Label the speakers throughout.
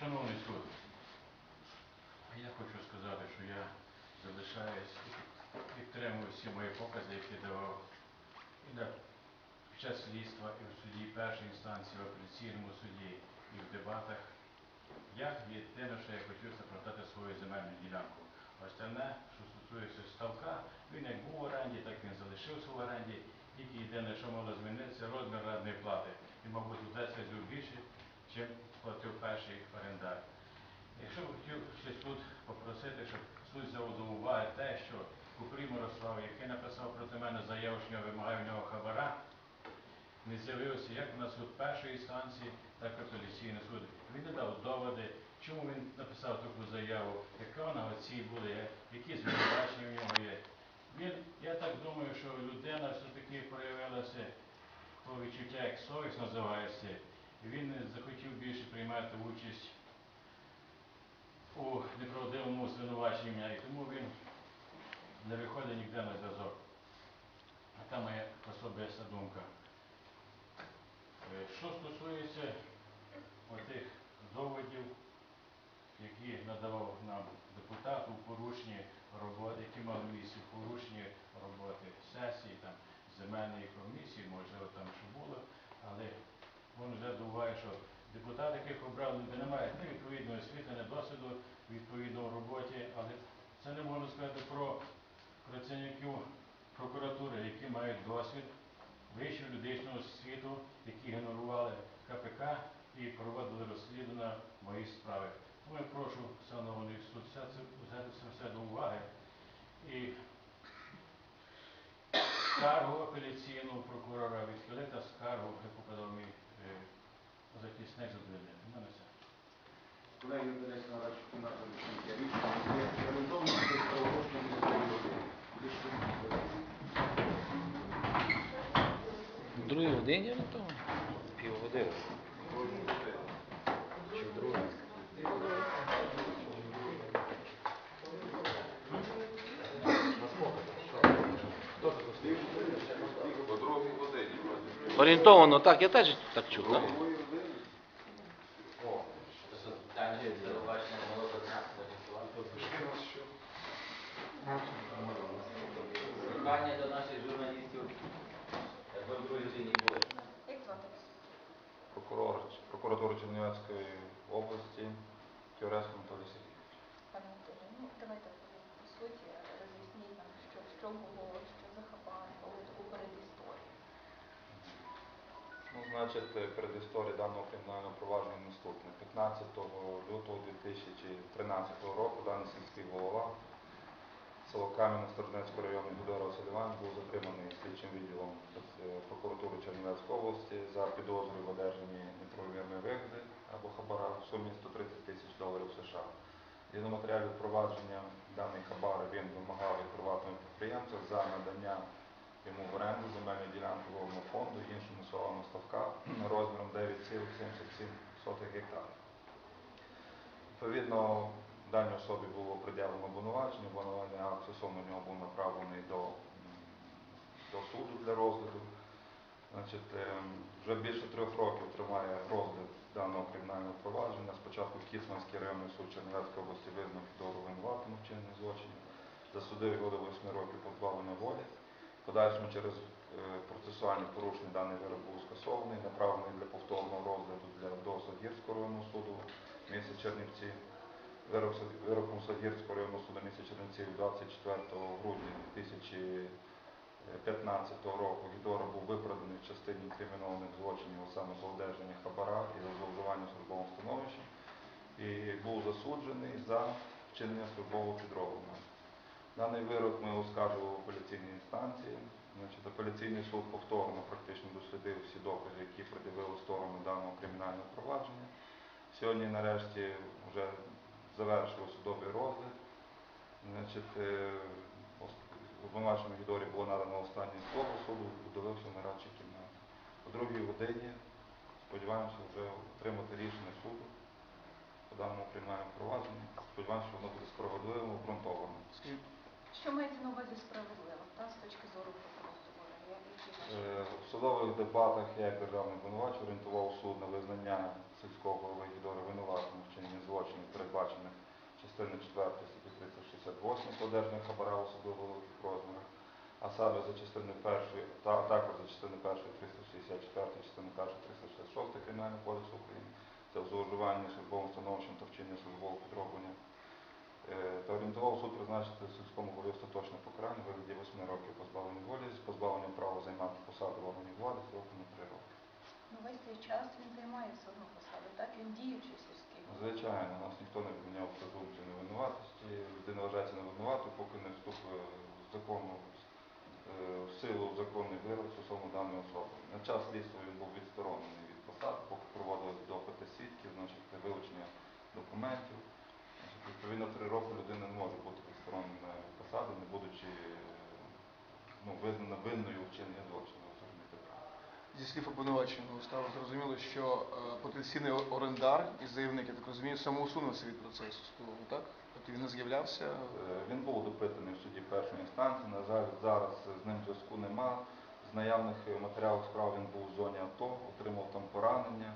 Speaker 1: Шановний суд, я хочу сказати, що я залишаюсь і підтримую всі мої покази, які давав і під час слідства, і в суді першої інстанції, в апеляційному суді, і в дебатах. Я єдине, що я хотів, це продати свою земельну ділянку. Остальне, що стосується ставка, він як був в оренді, так він залишився в оренді. Тільки єдине, що мало змінитися, розмір орендної плати. І, мабуть, у 10 більше, чим платив перший орендар. Якщо б хотів щось тут попросити, щоб суд взяв до уваги те, що Купрій Мирослав, який написав проти мене заяву, що я вимагаю в нього хабара, не з'явився як на суд першої інстанції, так і апеляційний суд. Він не дав доводи, чому він написав таку заяву, яка вона оці були, які звинувачення в нього є. Він, я так думаю, що людина все-таки проявилася по відчуття, як совість називається, він захотів більше приймати участь у неправдивому звинуваченні і тому він не виходить ніде на зв'язок. А та моя особиста думка. Е, Що стосується отих доводів, які надавав нам депутат у порушенні роботи, які мали місце в порушенні роботи сесії, там, земельної комісії, можливо, там що було, але він вже думає, що депутати, яких люди не мають ні відповідної освіти, ні досвіду відповідно в роботі, але це не можна сказати про працівників прокуратури, які мають досвід вищу юридичну освіту, які генерували КПК і проводили розслідування моїх справи. Тому я прошу шановний суд взяти це все до уваги і скаргу апеляційного прокурора відхилити, скаргу, яку подав мій е, захисник задовольнити. У мене все.
Speaker 2: Колеги, ведеться на радшу кімнату відкриття рішення. Є реалізовано без правопорушення міської
Speaker 3: В другій годині? Півгодини. Орієнтовно, так, я теж так чув, так?
Speaker 4: Питання телебачення було зафіксувати. Прохання до наших журналістів, якби в другій годині були.
Speaker 5: Як звати?
Speaker 6: Прокурор прокуратури Чернівецької області Тюреско Анатолій Сергійович.
Speaker 5: Пане Анатолію, ну давайте по суті роз'ясніть нам, що, що було,
Speaker 6: значить, передісторія даного кримінального провадження наступне. 15 лютого 2013 року даний сільський голова село Кам'яне Сторожнецького району Гудора Василь був затриманий слідчим відділом прокуратури Чернівецької області за підозрою в одержанні неправомірної вигоди або хабара в сумі 130 тисяч доларів США. Згідно матеріалів провадження даний хабар він вимагав від приватного підприємця за надання йому в оренду земельної ділянки водного фонду іншому населеного ставка розміром 9,77 гектарів. Відповідно, даній особі було приділено обвинувачення, обвинувальний акт стосовно нього був направлений до, до суду для розгляду. Значить, ем, вже більше трьох років триває розгляд даного кримінального провадження. Спочатку Кіцманський районний суд Чернівецької області визнав Федору винуватим у вчиненні злочинів, засудив його до 8 років позбавлення волі. Подальшому через е, процесуальні порушення даний вирок був скасований, направлений для повторного розгляду для до Садгірського районного суду місяць Чернівці. Вироком Садгірського районного суду місяць Чернівців 24 грудня 2015 року Гідора був виправданий в частині кримінальних злочинів, а саме за одержання хабара і за зловживання службовим становищем, і був засуджений за вчинення службового підроблення. Даний вирок ми оскаржували в апеляційній інстанції. Значить, апеляційний суд повторно практично дослідив всі докази, які пред'явили сторону даного кримінального провадження. Сьогодні, нарешті, вже завершили судовий розгляд. Значить, е, обвинуваченому Гідорі було надано останнє слово суду, удивився в нарадчі кімнаті. О другій годині сподіваємося вже отримати рішення суду по даному кримінальному провадженню. Сподіваємося, що воно буде справедливим, обґрунтованим.
Speaker 5: Що мається на увазі справедливо, та, з точки зору прокуратури?
Speaker 6: Е, В судових дебатах я як державний обвинувач орієнтував суд на визнання сільського голови Гідори винуватим у вчиненні злочинів, передбачених частини 4 статті 368 по одержанню хабара особливо великих розмірах, а саме за частиною першої, та також за частиною першої 364, частиною першої 366 Кримінального кодексу України, це зловживання службовим становищем та вчинення службового підроблення. Е, Та орієнтував суд призначити сільському голові остаточне покарання у вигляді 8 років позбавлення волі з позбавленням права займати посаду в органі влади строком на 3 роки.
Speaker 5: Ну весь цей час він займає все одно посаду, так? Він діючий сільський.
Speaker 6: Звичайно, нас ніхто не відміняв презумпцію невинуватості. Людина вважається невинуватою, поки не вступить в законну е, в силу законний вирок стосовно даної особи. На час слідства він був відсторонений від посад, поки проводились допити свідків, значить вилучення документів. Відповідно, три роки людина не може бути відсторонена від посади, не будучи ну, визнана винною у вчиненні злочину.
Speaker 7: Зі слів обвинуваченого стало зрозуміло, що е, потенційний орендар і заявник, я так розумію, самоусунувся від процесу судового, так? Тобто він не з'являвся.
Speaker 6: Е, Він був допитаний в суді першої інстанції. На жаль, зараз з ним зв'язку нема. З наявних матеріалів справ він був в зоні АТО, отримав там поранення.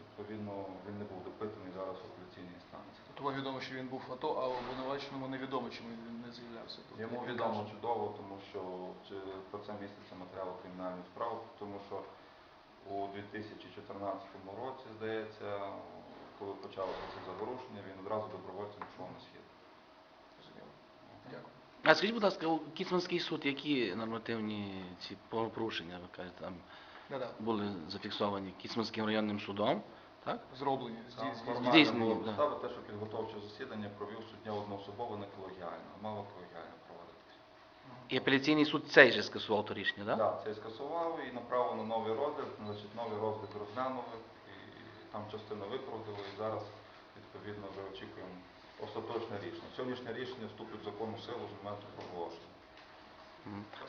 Speaker 6: Відповідно, він не був допитаний зараз в апеляційній інстанції.
Speaker 7: Тобто вам відомо, що він був в АТО, а обвинуваченому невідомо, чому він не з'являвся. Тобто,
Speaker 6: Йому
Speaker 7: як
Speaker 6: відомо
Speaker 7: каже.
Speaker 6: чудово, тому що чи- про це міститься матеріал кримінальної справи, тому що у 2014 році, здається, коли почалося це заворушення, він одразу добровольцем пішов на схід.
Speaker 7: Зрозуміло. Дякую.
Speaker 3: А скажіть, будь ласка, у Кіцманський суд які нормативні ці порушення, ви кажете, там
Speaker 7: Да-да.
Speaker 3: були зафіксовані Кіцманським районним судом, так?
Speaker 7: Зроблені. Здійснені.
Speaker 6: формально
Speaker 3: Здійснені,
Speaker 6: було
Speaker 3: да.
Speaker 6: те, що підготовче засідання провів суддя одноособово, не колегіально, мало колегіально проводитися.
Speaker 3: І апеляційний суд цей же скасував то рішення, так?
Speaker 6: Так, це скасував і направив на новий розгляд, значить новий розгляд розглянули, і там частину виправдали, і зараз відповідно вже очікуємо остаточне рішення. Сьогоднішнє рішення вступить в законну силу з моменту проголошення.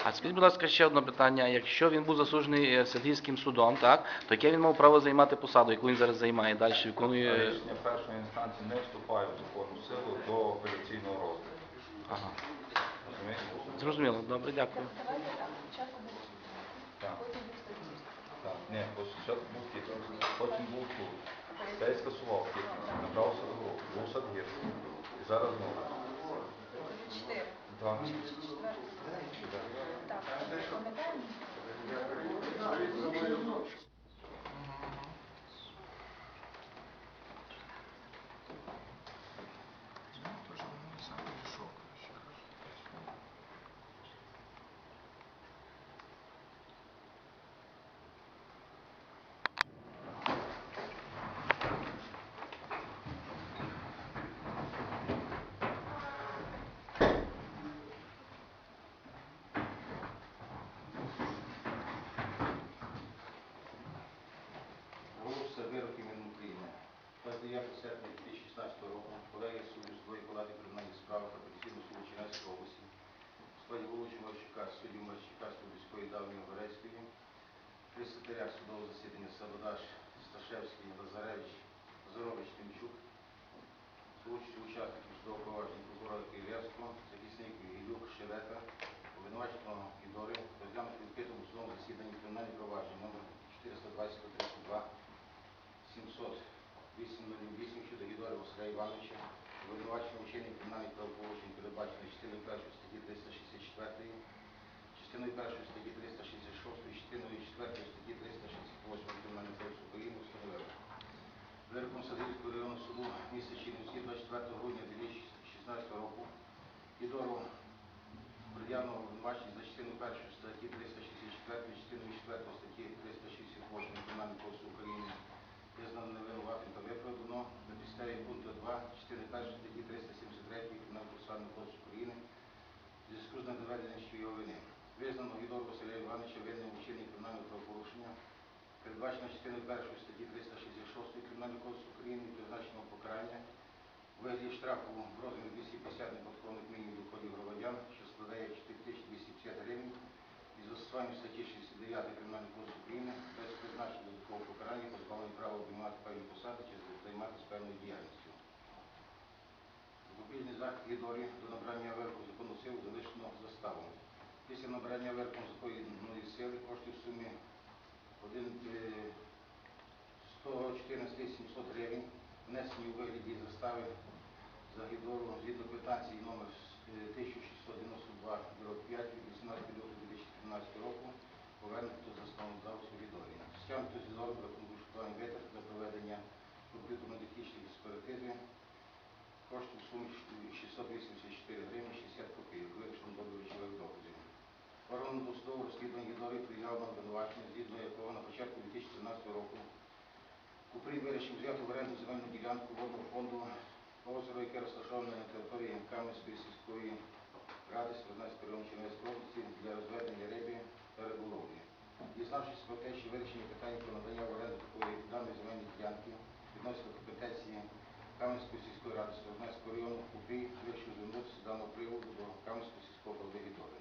Speaker 3: А скажіть, будь ласка, ще одне питання. Якщо він був засуджений е, Сергійським судом, так, то яке він мав право займати посаду, яку він зараз займає, далі виконує.
Speaker 6: Рішення першої інстанції не вступає в законну силу до апеляційного розгляду.
Speaker 3: Ага.
Speaker 6: Розумієте?
Speaker 3: Зрозуміло, добре, дякую.
Speaker 5: Давайте так,
Speaker 6: Так.
Speaker 5: потім був суддівський.
Speaker 6: Ні, спочатку був потім був суд. Цей скасував Кіцманський, набрався до групи, був Садгір. І зараз знову.
Speaker 5: Чотири.
Speaker 6: Так.
Speaker 5: Так, пам'ятаємо?
Speaker 7: Тож він сам пішов, коротше кажучи.
Speaker 2: Оголошується вироки Міну України. 29 серпня 2016 року колегія суду судової палати кримінальних справ та апеляційного суду Чернівської області у складі Марчука, суддів Марчука, Слобідської давньої Горецької, при секретарях судового засідання Саводаш, Сташевський, Лазаревич, Зорович, Тимчук, за участю учасників судового провадження прокурора Київського, захисник Ілюк, Шевета, обвинуваченого Ідори, розглянути відкритому судовому засіданні кримінальне провадження номер 420 32 700 808 щодо Гідора Василя Івановича, обвинуваченого вчинення кримінальних правопорушень, передбачених частиною 1 статті 364, частиною 1 статті 366, частиною 4 статті 368 Кримінального кодексу України встановив. Вироком Садівського районного суду міста Чернівці 24 грудня 2016 року Гідору пред'явного обвинувачення за частиною 1 статті 364, частиною 4 статті 368 Кримінального кодексу України визнано невинуватим та виправдано на підставі пункту 2 частини 1 статті 373 Кримінального процесуального кодексу України зв'язку з недоведенням. Визнано Гідор Василя Івановича винним вчиненні кримінального правопорушення, передбачено частиною 1 статті 366 Кримінального кодексу України призначеного покарання у вигляді штрафу в розмірі 250 неподаткових мінімумів доходів громадян, що складає 4250 гривень, із застосуванням статті 69 Кримінального кодексу України без призначення додаткового покарання позбавлення права обіймати певні посади чи займатися певною діяльністю. Запобіжний захід Гідорі до набрання вироку закону силу залишено Після набрання верхом заповідної сили коштів в сумі 1 е, 114 700 гривень внесені у вигляді застави Загідору згідно квитанції номер е, 1692 5 від 18 лютого 2013 року повернути до законодавцю Гідорі. Стягнуто зі зору рахунку шуканий витрат для проведення комп'ютерно-технічної експертизи коштів в сумі 684 гривні 60 копійок, вирішено до речових доказів. Органом досудового розслідування приїжджав на обвинувачення, згідно якого на початку 2013 року Купрій вирішив взяти в оренду земельну ділянку водного фонду озеро, яке розташоване на території Кам'янської сільської ради Свердловської району Чернівецької області для розведення риби та риболовлі. Дізнавшись про те, що вирішення питання про надання в оренду такої даної земельної ділянки відносно компетенції Кам'янської сільської ради Свердловського району, Купрій вирішив звернутися з даного приводу до Кам'янського сільського голови Гідори.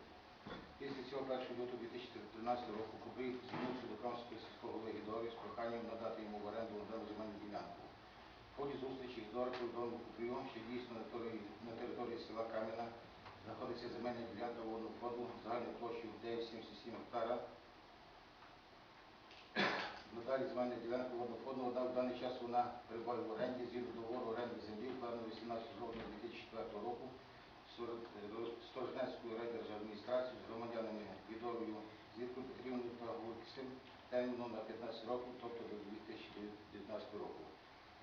Speaker 2: Після цього 1 лютого 2013 року Кубрій звернувся до Кам'янського сільського голови Гідори з проханням надати йому в оренду дану земельну ділянку. В ході зустрічі Гідора повідомив Купрію, що дійсно на території, на території села Кам'яна знаходиться земельна ділянка водного фонду загальною площею 9,77 гектара. Надалі земельна ділянка водного фонду однак в даний час вона перебуває в оренді згідно договору оренди землі, вкладеного 18 жовтня 2004 року Сторожнецькою райдержадміністрацією з громадянами Відоровою Зіркою Петрівною та Гуркісом терміном на 15 років, тобто до 2019 року.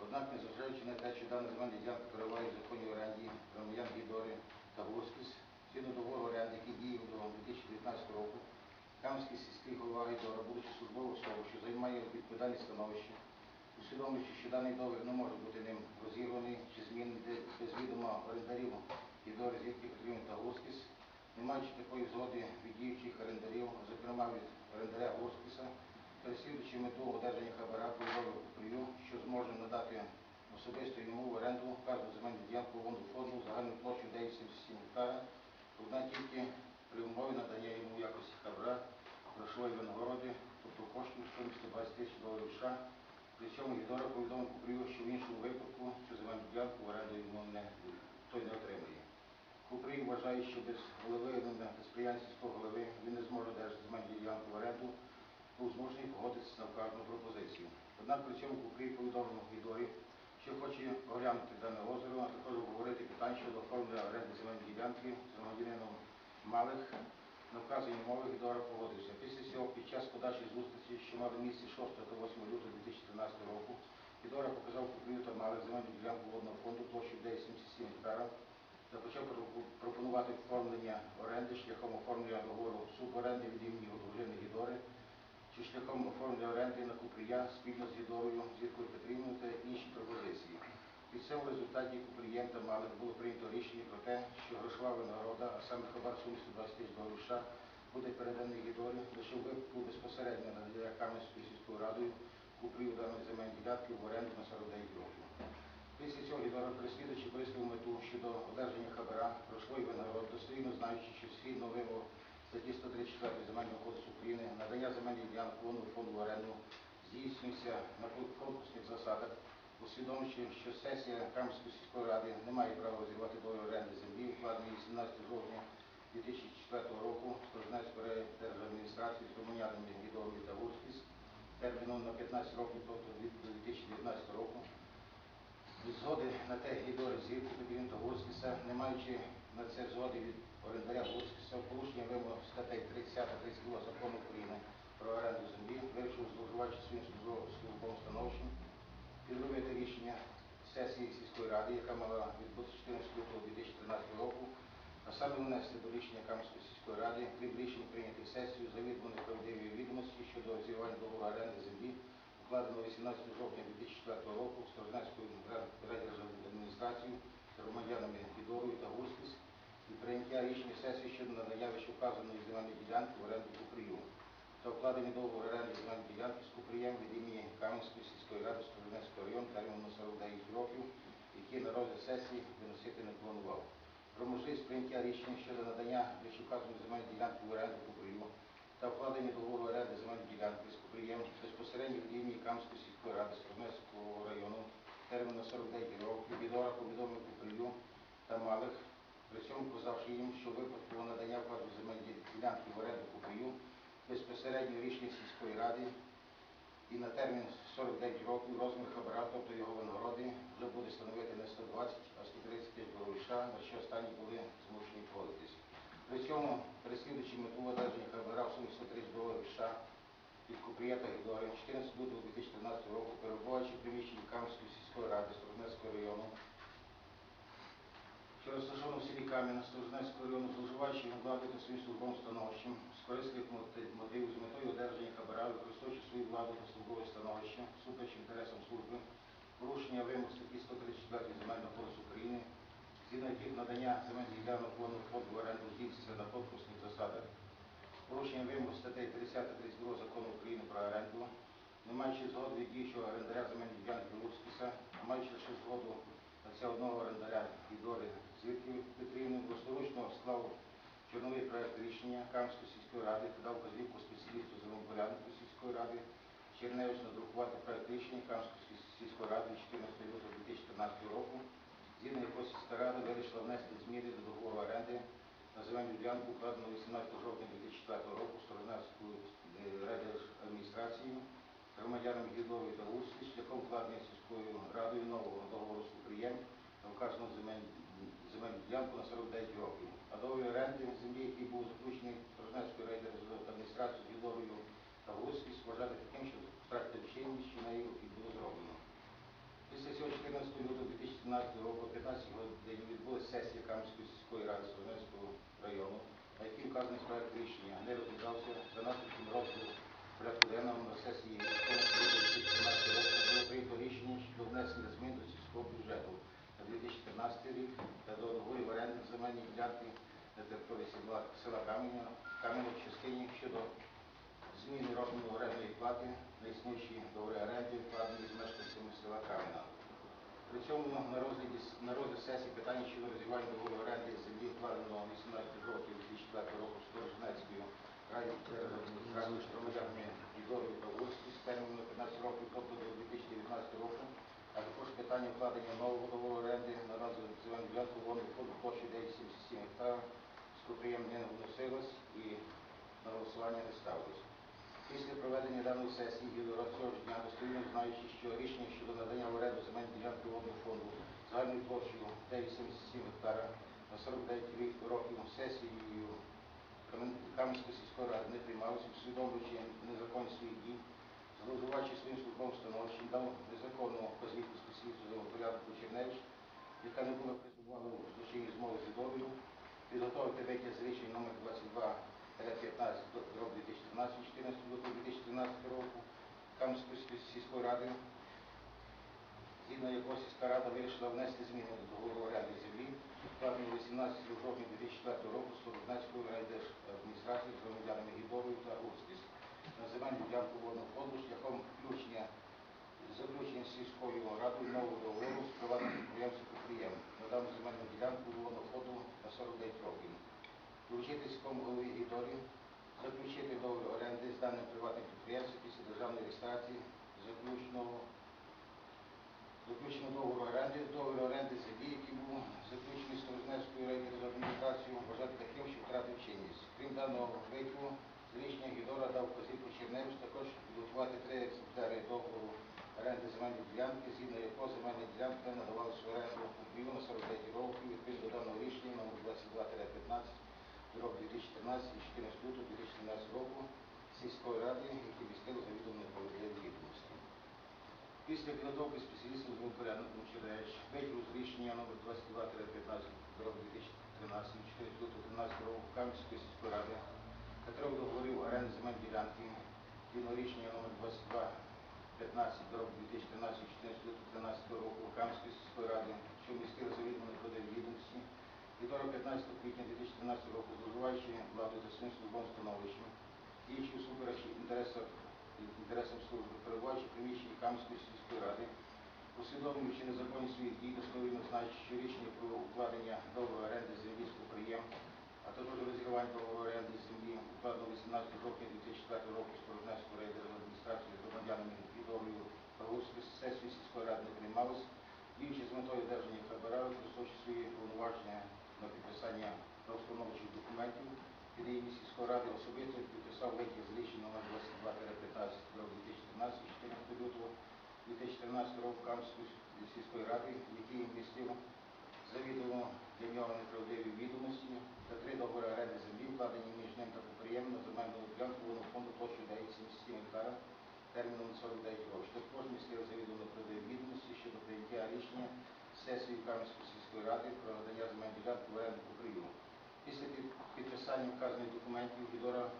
Speaker 2: Однак, незважаючи на те, що дана земельна ділянка перебуває в законі оренді громадян Гідори та Гуркіс, згідно договору оренди, який діяв до 2019 року, Кам'янський сільський голова Гідора, будучи службовою особою, що займає відповідальне становище, усвідомлюючи, що даний договір не може бути ним розірваний чи змінений без відома орендарів Гідори, Зірки Петрівни та Гуркіс, не маючи такої згоди від діючих орендарів, зокрема від орендаря Гуркіса, переслідуючи мету одержання хабара повідомив Купрію, що зможе надати особисто йому в оренду вказану земельну ділянку фонду фонду загальною площею 977 гектара, однак тільки при умові надання йому в якості хабара грошової винагороди, тобто коштів 120 тисяч доларів США. При цьому Гідора повідомив Купрію, що в іншому випадку цю земельну ділянку в оренду йому не, той не отримає. Купрій вважає, що без голови та сприяння сільського голови він не зможе держати земельну ділянку в оренду, був змушений погодитися на вказану пропозицію. Однак при цьому Купрій повідомив Гідорі, що хоче оглянути дане озеро, а також обговорити питання щодо оформлення оренди земельної ділянки з громадянином Малих. На вказані мови Гідора погодився. Після цього під час подальшої зустрічі, що мали місце 6 та 8 лютого 2013 року, Гідора показав Купрію та Малих земельну ділянку водного фонду площею 977 гектара та почав пропонувати оформлення оренди шляхом оформлення договору суборенди від імені дружини Гідори чи шляхом оформлення оренди на Купрія спільно з Гідорою, Зіркою Петрівною та інші пропозиції. Під цим в результаті Купрієм та Малик було прийнято рішення про те, що грошова винагорода, а саме хабар сумі 120 тисяч доларів США, буде переданий Гідорі лише випадку безпосередньо надання Кам'янською сільською радою Купрію даної земельної ділянки в оренду на 49 років. Після цього Гідора переслідуючи висловив мету щодо одержання хабара, грошової винагороди, достовірно знаючи, що згідно вимог статті 134 Земельного кодексу України, надання земельних ділянок водного фонду в оренду здійснюється на конкурсних засадах, усвідомлюючи, що сесія Кам'янської сільської ради не має права розірвати договір оренди землі, укладений 18 жовтня 2004 року Сторожнецької держадміністрації з громадянами Гідової та терміном на 15 років, тобто від 2019 року. Від згоди на те Гідори Зірки Петрін та Гурськіса, не маючи на це згоди від орендаря Гурськіса, в порушення вимог статей 30 та 32 закону України про оренду землі, вирішив зловживаючи своїм службовим становищем, підробити рішення сесії сільської ради, яка мала відбутися 14 лютого 2013 року, а саме внести до рішення Кам'янської сільської ради, крім рішень прийнятих сесією, завідомо неправдиві відомості щодо зірвання договору оренди землі, укладеного 18 жовтня 2004 року Сторожнецькою райдержадміністрацією з громадянами Фідорою та Гурськіс і прийняття рішення сесії щодо надання вищевказаної земельної ділянки в оренду Купрію та укладені договор оренди земельної ділянки з Купрієм від імені Кам'янської сільської ради Сторожнецького району терміном на 49 років, які на розгляд сесії виносити не планував. Про можливість прийняття рішення щодо надання вищевказаної земельної ділянки в оренду Купрію та вкладені договору оренди земельної ділянки з Купрієм безпосередньо від імені Кам'янської сільської ради Сторожнецького району термін на 49 років. Відора повідомив Купрію та Малих при цьому вказавши їм, що випадку надання вкладу земельної ділянки в оренду купію безпосередньо рішення сільської ради і на термін 49 років розмір хабара, тобто його винагороди, вже буде становити не 120, а 135 грошей, на що останні були змушені погодитись. При цьому, переслідуючи мету одержання хабара в сумі 130 грошей від Купрія та 14 лютого 2013 року, перебуваючи в приміщенні Кам'янської сільської ради Сторожнецького району, що розташовано в селі Кам'яна Сторожнецького району, зловживаючи влади та своїм службовим становищем, мотив- мотивів з метою одержання хабара, використовуючи свою владу та службове становище, супереч інтересам служби, порушення вимог статті 134 Земельного кодексу України, згідно надання земельних ділянок водного фонду в оренду здійснюється на конкурсних засадах, порушення вимог статей 50 та 32 закону України про оренду, не маючи згоди від діючого орендаря земельних ділянки Луцькіса, а маючи лише згоду на одного орендаря Ідори Зірків Петрівни, власноручно склав чорновий проект рішення Кам'янської сільської ради та дав вказівку спеціалісту землепоряднику сільської ради Черневич надрукувати проект рішення Кам'янської сільської ради 14 лютого 2014 року, згідно якого сільська рада вирішила внести зміни до договору оренди на земельну ділянку, укладену 18 жовтня 2004 року Сторожнецькою райдержадміністрацією, громадянами Гідової та Усі шляхом вкладення сільською радою нового договору з Укриєм на вказану земельну ділянку на 49 років. А договір оренди землі, який був заключений Сторожнецькою райдержадміністрацією Гідовою та Усі, вважати таким, що втратив чинність, що нею і було зроблено. Після цього 14 лютого 2017 року о 15 годині відбулася сесія Кам'янської сільської ради Солонецького району, на якій вказаний проект рішення не розглядався за наслідком розгляду порядку денного на сесії 14 лютого 2017 року було прийнято рішення щодо внесення змін до сільського бюджету на 2014 рік та до договорів оренди земельної ділянки на території села, Кам'яня, Кам'яня в частині щодо зміни розміру орендної плати на існуючі договори оренди, вкладені з мешканцями села Кам'яна. При цьому на розгляді на розгляд сесії питання щодо розірвання договору оренди землі вкладеного 18 років 2004 року Сторожнецькою радіоадміністрацією з громадянами Ігорю та з терміном на 15 років, тобто до 2019 року, а також питання вкладення нового договору оренди на разу земельну ділянку водного фонду площею 977 гектарів з Купрієм не вносилось і на голосування не ставилось. Після проведення даної сесії ж дня достовірно знаючи, що рішення щодо надання в оренду земельної ділянки водного фонду загальною площею 977 гектара на 49 рік- років сесією Кам'ян- Кам'янської сільської ради не приймалося, усвідомлюючи незаконність своїх дій, зловживаючи своїм службовим становищем, дав незаконну вказівку спеціалісту порядку Черневич, яка не була призована у злочинній змови з Відовою, підготовити витяг з рішень номер 22 15 рок 2013, 14 лютого 2013 року Кам'янської сіль- сільської ради, сільська рада вирішила внести зміни до договору оренди землі, вкладеного 18 жовтня 2004 року з Сторожнецькою райдержадміністрацією з громадянами Гідовою та Урскіс на земельну ділянку водного фонду шляхом включення заключення сільською радою нового договору з приватним підприємством «Підприєм» на дану земельну ділянку водного фонду на 49 років. Доручити сільському голові Гідорі заключити договір оренди з даним приватним підприємством після державної реєстрації заключеного заключено договору оренди, договір оренди землі, який був заключений Сторожнецькою райдержадміністрацією, вважати таким, що втратив чинність. Крім даного витягу, з рішення Гідора дав вказівку Черневич також підготувати три екземпляри договору оренди земельної ділянки, згідно якого земельна ділянка надавалася в оренду купівлю на 49 років, відповідно до даного рішення номер 22-15 рок 2013 і 14 лютого 2017 року сільської ради, які містили завідомо неправдиві відомості. Після підготовки спеціалістів з порядником Череш витягу з рішення номер 22-15 рок 2013 і 14 лютого 2013 року Кам'янської сільської ради, Петров договорив оренди земель ділянки, згідно рішення номер 22 15 рок 2013 і 14 лютого 2013 року Кам'янської сільської ради, що містили завідомо неправдиві відомості, від 15 квітня 2013 року, зловживаючи владою за своїм службовим становищем, діючи усупереч інтересам, інтересам служби, перебуваючи в приміщенні Кам'янської сільської ради, усвідомлюючи незаконність своїх дій, достовірно знаючи, що рішення про укладення договору оренди землі з Куприєм, а також розірвання договору оренди землі, укладеного 18 жовтня 2004 року з Порожнецькою райдержадміністрацією з громадянами Підовою та сесії сільської ради не приймалось, діючи з метою одержання хабара, використовуючи свої повноваження на підписання правоустановчих документів від імені сільської ради особисто підписав витяг з рішення номер 22-15 2013 14 лютого 2013 року Кам'янської сільської ради, який містив завідомо для нього неправдиві відомості та три договори оренди землі, вкладені між ним та підприємним на земельному ділянку фонду площею 977 гектара терміном 49 років. Також містив завідомо неправдиві відомості щодо прийняття рішення сесії Кам'янської сільської ради про надання земельної ділянки в оренду прийому. Після підписання вказаних документів Гідора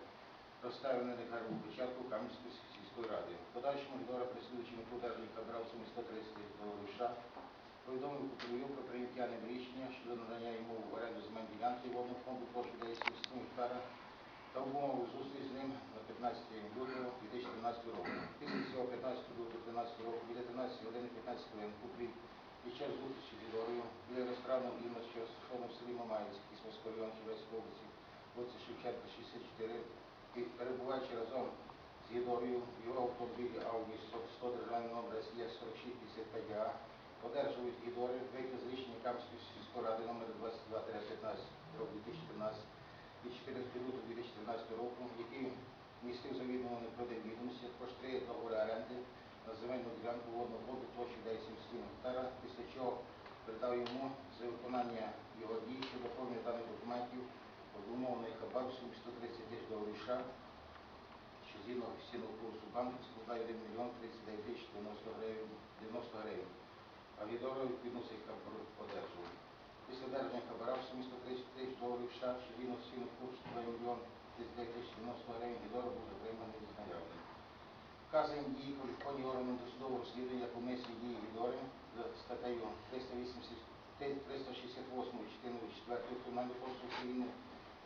Speaker 2: розставив на негарну початку Кам'янської сільської ради. В подальшому Гідора, мету держника брав сумі 130 доларів США, повідомив Купрію про прийняття ним рішення щодо надання йому в оренду земельної ділянки водного фонду площі 977 гектара та умови зустріч з ним на 15 лютого 2013 року. Після цього 15 лютого 2013 року біля 13 години 15 хвилин Купрій під час зустрічі біля ресторану «Інна», що розташовано в селі Мамаївськ, Кісловського району Червецької області, вулиці Шевченка, 64, і перебуваючи разом з Гідорою в його автомобілі Audi 100 державний номер СЄ 4655А, одержують Гідори витяг з рішення Кам'янської сільської ради номер 22-15 рок 2013 від 14 лютого 2014 року, який містив завідомо неправдиві відомості, також три договори оренди на земельну ділянку водного фонду площі 977 гектара, після чого передав йому за виконання його дій щодо оформлення даних документів обумовлений хабар в сумі 130 тисяч доларів США, що згідно офіційного курсу банку складає 1 мільйон 39 тисяч 90 гривень. 90 гривень. А Гідоро відповідно цей хабар одержував. Після одержання хабара в сумі 130 тисяч доларів США, що згідно офіційного курсу 2 мільйон 39 тисяч 90 гривень, Гідоро був затриманий з наявним. Вказані дії кваліфіковані органи досудового розслідування комісії дії Гідори за статтею 380 368 частиною 4 Кримінального кодексу України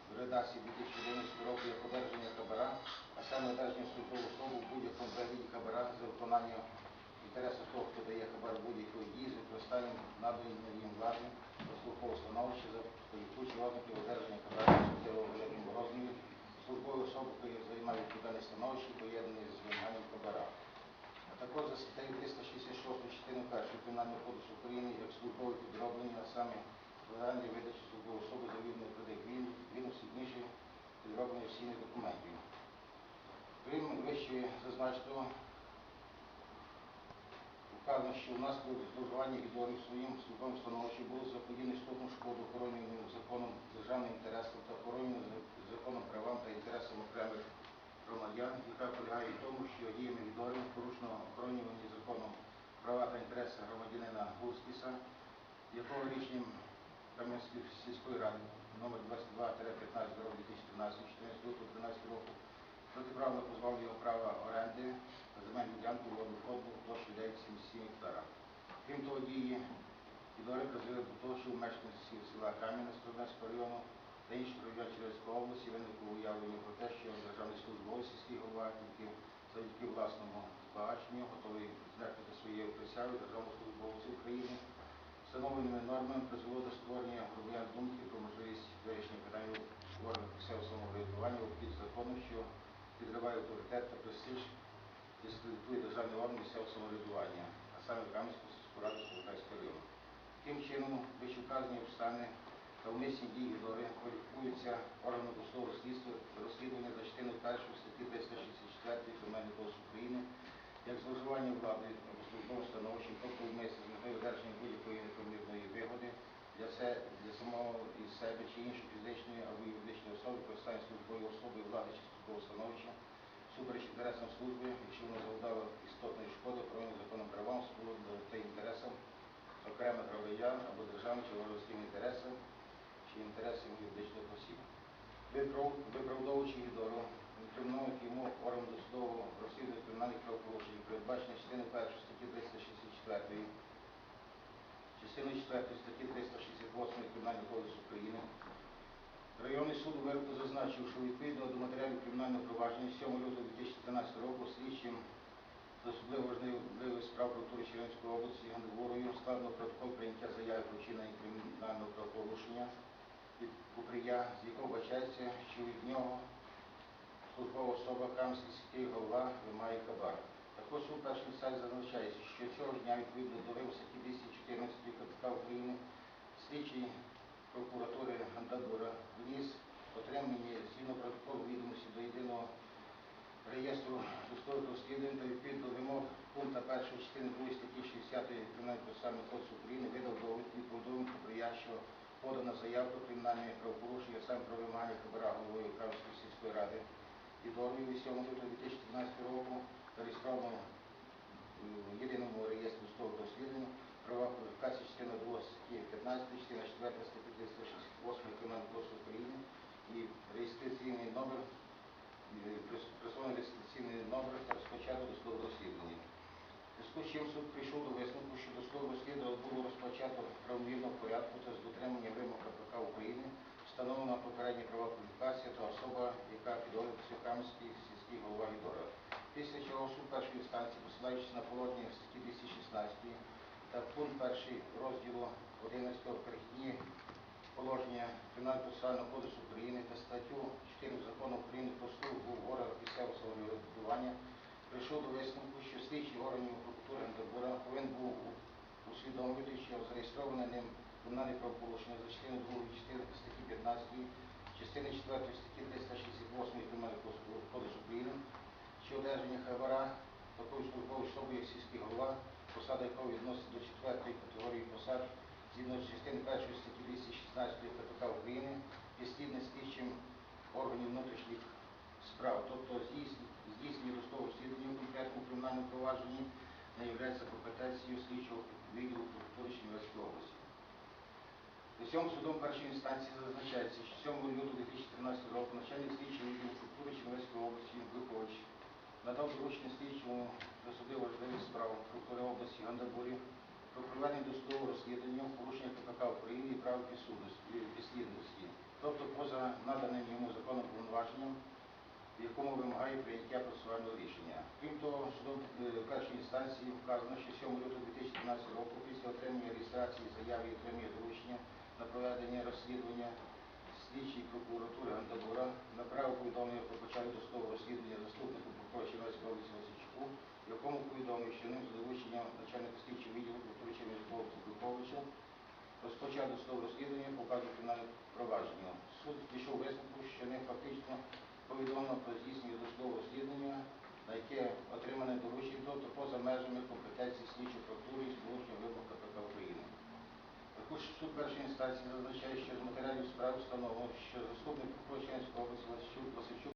Speaker 2: в редакції 2011 року як одержання хабара, а саме одержання службову особу в будь-якому вигляді хабара за виконання інтересу того, хто дає хабар будь-якої дії з використанням наданої їм влади до становища за політичні ознаки одержання хабара суттєвого великому службової особи, які займають відповідальне становище, поєднані з вимаганням хабара. А також за статтею 366 частини 1 Кримінального кодексу України як службові підроблені, а саме складання видачі службової особи завідної він, він усідніше підроблені всіми документів. Крім вище зазначеного, Вказано, що у нас внаслідок зловживання відворів своїм службовим становищем було заподіяно істотну шкоду охоронюваним законом державним інтересам та охоронюваним законом правам та інтересам окремих громадян, яка полягає в тому, що діями відворів порушено охоронювані законом права та інтереси громадянина Гурскіса, якого рішенням Кам'янської сільської ради номер 22-15 2013 14 лютого 2013 року протиправно позбавлення його права оренди на земельну ділянку водного фонду площею 977 гектара. Крім того, дії Підори призвели до того, що у мешканців села Кам'яне Стровецького району та інших районів Червецької області виникло уявлення про те, що державний службовий сільський голова тільки завдяки власному збагаченню готовий знехтувати своєю присягою державного службовця України встановленими нормами призвело до створення громадян думки про можливість вирішення питань в органах місцевого самоврядування під закону, що підриває авторитет та престиж, дискредитує державний орган місцевого самоврядування, а саме Кам'янську сільську раду Солотайського району. Таким чином, вищевказані обставини та вмисні дії дори кваліфікуються органом досудового слідства розслідування за частиною 1 статті 364 Кримінального кодексу України як зловживання влади або службовим становищем, тобто вмисне з метою одержання будь-якої непомірної вигоди для, для самого із себе чи іншої фізичної або юридичної особи, користання службової особи влади чи службового становища, супереч інтересам служби, якщо воно завдало істотної шкоди, охорони законом правам, служби та інтересам окремих громадян або державним чи громадським інтересам, чи інтересам юридичних осіб. Виправ- Виправдовуючи відору, інкримінують йому орган досудового розслідування кримінальних правопорушень, передбачені частиною 1 статті 364, частиною 4 статті 368 Кримінального кодексу України. Районний суд вироку зазначив, що відповідно до матеріалів кримінального провадження 7 лютого 2014 року слідчим з особливо важливих справ прокуратури Чернівської області Гандворою складно протокол прийняття заяви про вчинення кримінального правопорушення від Купрія, з якого вбачається, що від нього службова особа Кам'янський сільський голова вимагає хабар. У першій сайт зазначається, що цього дня відповідно до статті 214 КПК України слідчий прокуратури Гандадура вніс отримані згідно протоколу відомості до єдиного реєстру досудових розслідувань та відповідно до вимог пункту 1 частини 2 статті 60 Кримінального процесуального кодексу України видав довідку і повідомив про що подана заявка про кримінальне правопорушення саме про вимагання хабара головою Кравської сільської ради. Від органів 7 лютого 2013 року зареєстровано в єдиному реєстрі судового розслідування права кваліфікації частина 2 статті 15, частина 4 статті 368 Кримінального кодексу України і реєстраційний номер е, присвоєний реєстраційний номер розпочато досудового розслідування. В зв'язку з чим суд прийшов до висновку, що досудове розслідування було розпочато в порядку та з дотриманням вимог КПК України, встановлена попередня права кваліфікація та особа, яка підозрюється Кам'янський сільський голова Гідора. Після чого суд першої інстанції, посилаючись на положення статті 216 та пункт 1 розділу 11 перехідні положення Кримінального процесуального кодексу України та статтю 4 Закону України про службу в органах місцевого самоврядування прийшов до висновку, що слідчий органів прокуратури Гандабура повинен був усвідомити, що зареєстроване ним кримінальне правопорушення за частиною 2 частини статті 15, частини 4 статті 368 Кримінального кодексу України, що одержання хабара такою службовою особою, як сільський голова, посада якого відносить до четвертої категорії посад, згідно з частини 1 статті 216 КПК України, підслідне слідчим органів внутрішніх справ, тобто здійснення досудового розслідування у конкретному кримінальному провадженні не є компетенцією слідчого відділу прокуратури Чернівецької області. До цьому судом першої інстанції зазначається, що 7 лютого 2013 року начальник слідчого відділу прокуратури Чернівецької області Юркович надав доручення слідчому досудив важливих справ прокурора області Гандабурі про проведення досудового розслідування порушення КПК України і прав підслідності, тобто поза наданим йому законом повноваженням, в якому вимагає прийняття процесуального рішення. Крім того, судом е, першої інстанції вказано, що 7 лютого 2013 року після отримання реєстрації заяви і отримання доручення на проведення розслідування слідчій прокуратури Гантабура направив повідомлення про початок досудового розслідування заступнику прокурора Чернівецької області Васильчуку, якому повідомив, що ним за дорученням начальника слідчого відділу прокуратури Чернівецького області Кулковича розпочав досудове розслідування по вказу кримінального провадження. Суд пішов висновку, що ним фактично повідомлено про здійснення досудового розслідування, на яке отримане доручення, тобто поза межами компетенції слідчої прокуратури з порушенням вимог КПК України. Також суд першої інстанції зазначає, що з матеріалів справи встановлено, що заступник прокурора Чернівської області Васильчук